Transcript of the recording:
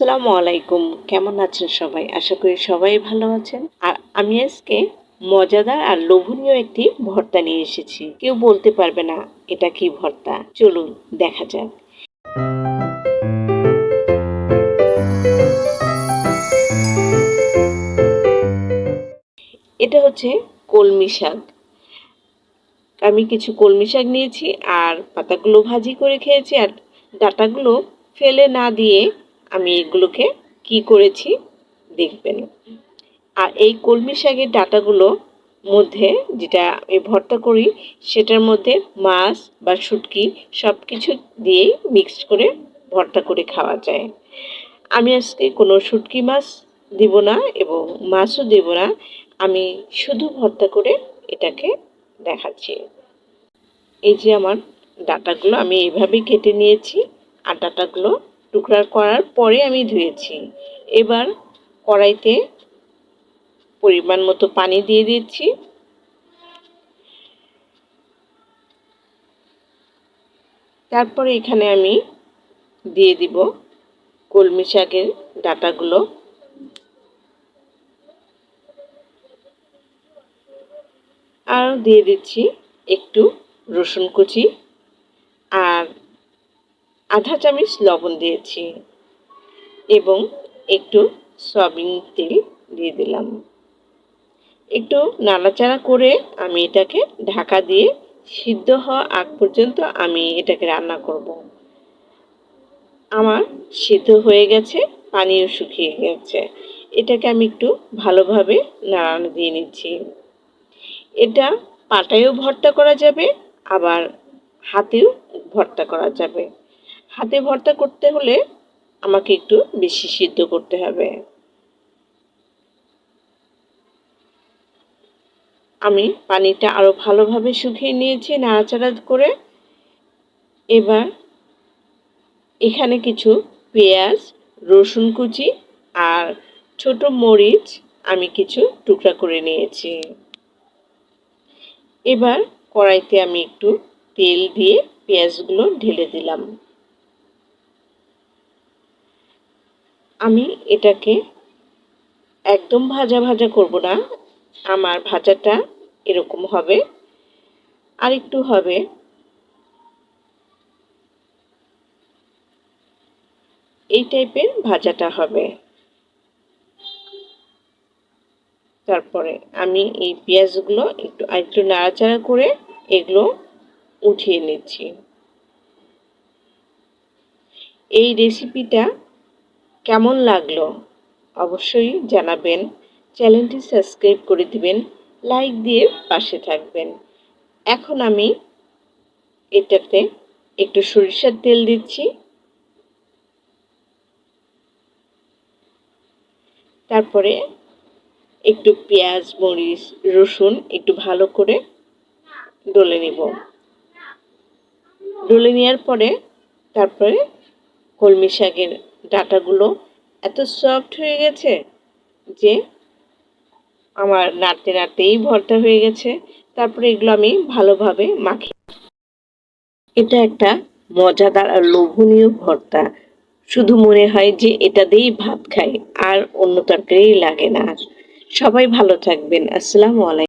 আসসালামু আলাইকুম। কেমন আছেন সবাই? আশা করি সবাই ভালো আছেন। আর আমি আজকে মজাদার আর লোভনীয় একটি ভর্তা নিয়ে এসেছি। কেউ বলতে পারবে না এটা কি ভর্তা। চলুন, দেখা যাক। এটা হচ্ছে কলমি শাক। আমি কিছু কলমি শাক নিয়েছি আর পাতাগুলো ভাজি করে খেয়েছি আর ডাটাগুলো ফেলে না দিয়ে আমি এগুলোকে কি করেছি? দেখবেন। আর এই কলমি শাকের ডাটাগুলো মধ্যে যেটা আমি ভর্তা করি, সেটার মধ্যে মাছ বা শুটকি সব কিছু দিয়েই মিক্সড করে ভর্তা করে খাওয়া যায়। আমি আজকে কোনো শুটকি মাছ দিব না এবং মাছও দেব না। আমি শুধু ভর্তা করে এটাকে দেখাচ্ছি। এই যে আমার ডাটাগুলো, আমি এইভাবেই কেটে নিয়েছি। আর ডাটাগুলো টুকরা করার পরে আমি ধুয়েছি। এবার কড়াইতে পরিমাণ মতো পানি দিয়ে দিচ্ছি। তারপরে এখানে আমি দিয়ে দিব কলমি শাকের ডাটাগুলো। আর দিয়ে দিচ্ছি একটু রসুন কুচি আর আধা চামচ লবণ দিয়েছি এবং একটু সয়াবিন তেল দিয়ে দিলাম। একটু নাড়াচাড়া করে আমি এটাকে ঢাকা দিয়ে সিদ্ধ হওয়া আগ পর্যন্ত আমি এটাকে রান্না করব। আমার সিদ্ধ হয়ে গেছে, পানিও শুকিয়ে গেছে। এটাকে আমি একটু ভালোভাবে নাড়ানো দিয়ে নিচ্ছি। এটা পাটায়ও ভর্তা করা যাবে, আবার হাতেও ভর্তা করা যাবে। হাতে ভর্তা করতে হলে আমাকে একটু বেশি সিদ্ধ করতে হবে। আমি পানিটা আরও ভালোভাবে শুকিয়ে নিয়েছি নাড়াচাড়া করে। এবার এখানে কিছু পেঁয়াজ, রসুন কুচি আর ছোট মরিচ আমি কিছু টুকরা করে নিয়েছি। এবার কড়াইতে আমি একটু তেল দিয়ে পেঁয়াজগুলো ঢেলে দিলাম। আমি এটাকে একদম ভাজা ভাজা করব না। আমার ভাজাটা এরকম হবে। আর একটু হবে। এই টাইপের ভাজাটা হবে। তারপরে আমি এই পেঁয়াজগুলো একটু একটু নাড়াচাড়া করে এগুলো উঠিয়ে নিচ্ছি। এই রেসিপিটা কেমন লাগল অবশ্যই জানাবেন। চ্যানেলটি সাবস্ক্রাইব করে দিবেন, লাইক দিয়ে পাশে থাকবেন। এখন আমি এটাতে একটু সরিষার তেল দিচ্ছি। তারপরে একটু পেঁয়াজ, মরিচ, রসুন একটু ভালো করে ডলে নিব। ডলে নেওয়ার পরে তারপরে কলমি শাকের ডাটাগুলো এত সফট হয়ে গেছে যে আমার নাড়তে নাড়তেই ভর্তা হয়ে গেছে। তারপরে এগুলো আমি ভালোভাবে মাখি। এটা একটা মজাদার আর লোভনীয় ভর্তা। শুধু মনে হয় যে এটা দিয়েই ভাত খাই, আর অন্য তরকারি লাগে না। সবাই ভালো থাকবেন। আসসালামু আলাইকুম